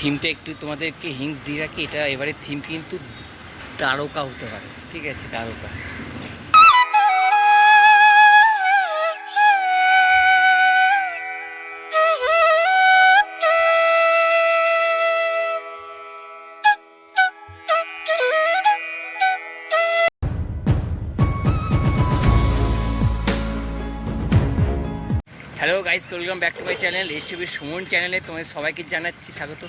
থিমটা একটু তোমাদেরকে হিংস দিয়ে রাখি, এটা এবারে থিম কিন্তু দ্বারকা হতে পারে, ঠিক আছে? Dwarka. Hello guys welcome back to my channel S TV Suman চ্যানেলে তোমাদের সবাইকে জানাচ্ছি স্বাগত।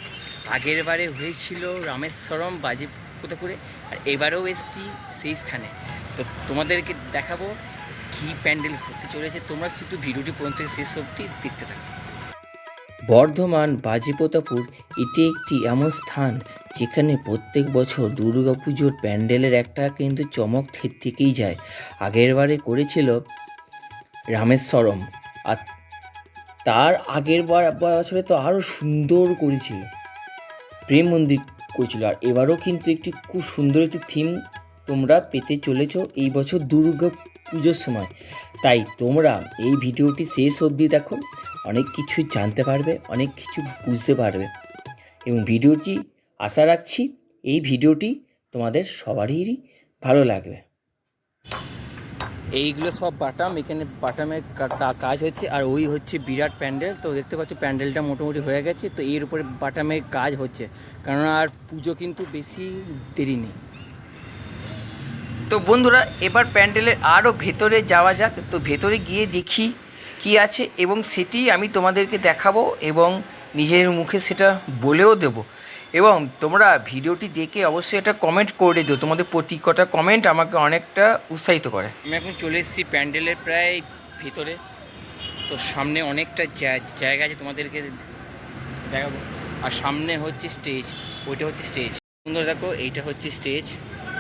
আগের বারে হয়েছিল রামেশ্বরম বাজিপুতাপুরে আর এবারেও এসেছি সেই স্থানে। তো তোমাদেরকে দেখাবো কী প্যান্ডেল হতে চলেছে, তোমরা শুধু ভিডিওটি পর্যন্ত শেষ অবধি দেখতে থাকো। বর্ধমান বাজিপোতাপুর এটি একটি এমন স্থান যেখানে প্রত্যেক বছর দুর্গাপুজোর প্যান্ডেলের একটা কিন্তু চমক থেকেই যায়। আগের বারে করেছিল রামেশ্বরম, আর তার আগের বার- বছরে তো আরও সুন্দর করেছিল। প্রেম মন্দির করেছিল। আর এবারও কিন্তু একটি খুব সুন্দর একটি থিম তোমরা পেতে চলেছ এই বছর দুর্গা পুজোর সময়। তাই তোমরা এই ভিডিওটি শেষ অবধি দেখো, অনেক কিছু জানতে পারবে, অনেক কিছু বুঝতে পারবে। এবং ভিডিওটি আশা রাখছি এই ভিডিওটি তোমাদের সবারই ভালো লাগবে। এইগুলো সব বাটাম, এখানে বাটামের কাজ হচ্ছে, আর ওই হচ্ছে বিরাট প্যান্ডেল। তো দেখতে পাচ্ছ, প্যান্ডেলটা মোটামুটি হয়ে গেছে, তো এর উপরে বাটামের কাজ হচ্ছে। কারণ আর পুজো কিন্তু বেশি দেরি নেই। তো বন্ধুরা, এবার প্যান্ডেলের আরও ভেতরে যাওয়া যাক। তো ভেতরে গিয়ে দেখি কি আছে, এবং সেটি আমি তোমাদেরকে দেখাবো এবং নিজের মুখে সেটা বলেও দেব। এবং তোমরা ভিডিওটি দেখে অবশ্যই একটা কমেন্ট করে দিও। তোমাদের প্রতি কটা কমেন্ট আমাকে অনেকটা উৎসাহিত করে। আমি এখন চলে এসেছি প্যান্ডেলের প্রায় ভেতরে। তো সামনে অনেকটা জায়গা আছে তোমাদেরকে দেখাবো। আর সামনে হচ্ছে স্টেজ ওইটা হচ্ছে স্টেজ সুন্দর দেখো, এইটা হচ্ছে স্টেজ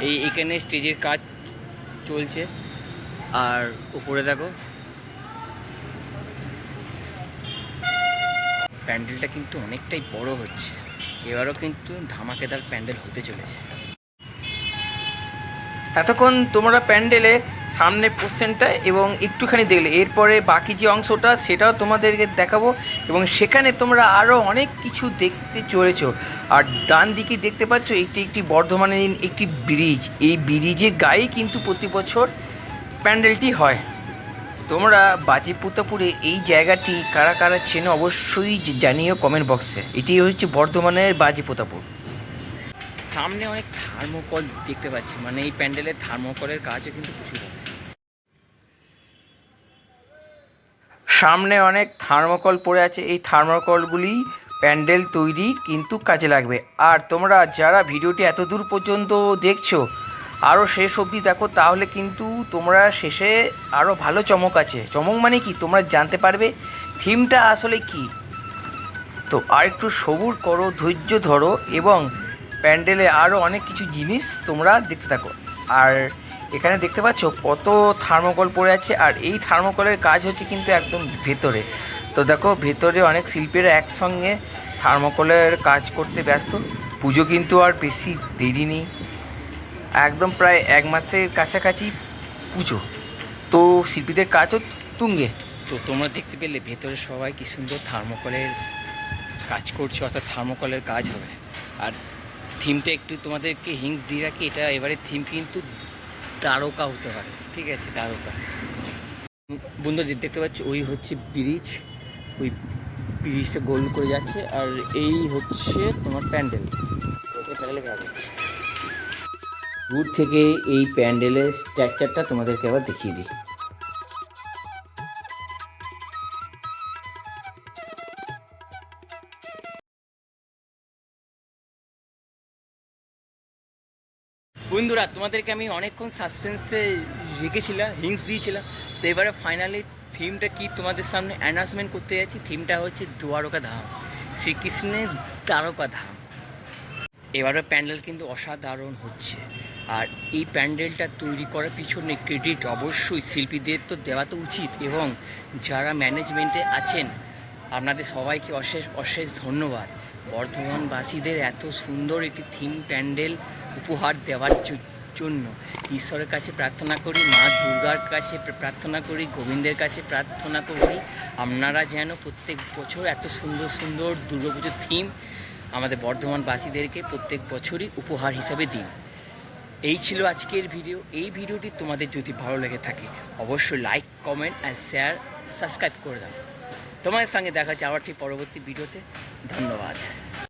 এই এখানে স্টেজের কাজ চলছে। আর উপরে দেখো। প্যান্ডেলটা কিন্তু অনেকটাই বড় হচ্ছে। এবারও কিন্তু ধামাকেদার প্যান্ডেল হতে চলেছে। এতক্ষণ তোমরা প্যান্ডেলে সামনে পোর্শনটা এবং একটুখানি দেখলে, এরপরে বাকি যে অংশটা সেটাও তোমাদেরকে দেখাবো এবং সেখানে তোমরা আরও অনেক কিছু দেখতে চলেছ। আর ডান দিকে দেখতে পাচ্ছ এটি একটি বর্ধমানের একটি ব্রিজ। এই ব্রিজের গায়ে কিন্তু প্রতি বছর প্যান্ডেলটি হয়। তোমরা বাজিপুতাপুরে এই জায়গাটি কারা কারা চেনো অবশ্যই জানিও কমেন্ট বক্সে এটি হচ্ছে বর্ধমানের বাজিপুতাপুর। সামনে অনেক থার্মোকল দেখতে পাচ্ছি মানে এই প্যান্ডেলের থার্মোকলের কাজও কিন্তু প্রচুর সামনে অনেক থার্মোকল পড়ে আছে এই থার্মোকলগুলি প্যান্ডেল তৈরি কিন্তু কাজে লাগবে। আর তোমরা যারা ভিডিওটি এত দূর পর্যন্ত দেখছ আরও শেষ অবধি দেখো, তাহলে কিন্তু তোমরা শেষে আরও ভালো চমক আছে। চমক মানে কি? তোমরা জানতে পারবে থিমটা আসলে কি। তো আর একটু সবুর করো, ধৈর্য ধরো এবং প্যান্ডেলে আরও অনেক কিছু জিনিস তোমরা দেখতে থাকো। আর এখানে দেখতে পাচ্ছ কত থার্মোকল পড়ে আছে, আর এই থার্মোকলের কাজ হচ্ছে কিন্তু একদম ভেতরে। তো দেখো, ভেতরে অনেক শিল্পীরা একসঙ্গে থার্মোকলের কাজ করতে ব্যস্ত। পুজো কিন্তু আর বেশি দেরি নেই। একদম প্রায় এক মাসের কাছাকাছি পুজো। তো শিল্পীদের কাজও তুঙ্গে। তো তোমরা দেখতে পেলে ভেতরে সবাই কি সুন্দর থার্মোকলের কাজ করছে, অর্থাৎ থার্মোকলের কাজ হবে। আর থিমটা একটু তোমাদেরকে হিংস দিয়ে রাখি, এটা এবারে থিম কিন্তু দ্বারকা হতে পারে। ঠিক আছে, দ্বারকা। বন্ধু দেখতে পাচ্ছ, ওই হচ্ছে ব্রিজ ওই ব্রিজটা গোল করে যাচ্ছে, আর এই হচ্ছে তোমার প্যান্ডেল প্যান্ডেলে। দূর থেকে এই প্যান্ডেলের স্ট্রাকচারটা তোমাদেরকে আবার দেখিয়ে দিই। বন্ধুরা, তোমাদেরকে আমি অনেকক্ষণ সাসপেন্সে রেখেছিলাম হিংস দিয়েছিলাম। তো এবারে ফাইনালি থিমটা কি তোমাদের সামনে অ্যানাউন্সমেন্ট করতে যাচ্ছি? থিমটা হচ্ছে দ্বারকা ধাম, শ্রীকৃষ্ণের দ্বারকা ধাম। এবারে প্যান্ডেল কিন্তু অসাধারণ হচ্ছে। আর এই প্যান্ডেলটা তৈরি করার পিছনে ক্রেডিট অবশ্যই শিল্পীদের তো দেওয়া তো উচিত এবং যারা ম্যানেজমেন্টে আছেন, আপনাদের সবাইকে অশেষ অশেষ ধন্যবাদ। বর্ধমানবাসীদের এত সুন্দর একটি থিম প্যান্ডেল উপহার দেওয়ার জন্য ঈশ্বরের কাছে প্রার্থনা করি, মা দুর্গার কাছে প্রার্থনা করি, গোবিন্দের কাছে প্রার্থনা করি, আপনারা যেন প্রত্যেক বছর এত সুন্দর সুন্দর দুর্গাপুজোর থিম আমাদের বর্ধমানবাসীদেরকে প্রত্যেক বছরই উপহার হিসাবে দিন। এই ছিল আজকের ভিডিও। এই ভিডিওটি তোমাদের যদি ভালো লেগে থাকে, অবশ্যই like comment and share subscribe করে দাও। তোমাদের সঙ্গে দেখা যাওয়ার ঠিক পরবর্তী ভিডিওতে। ধন্যবাদ।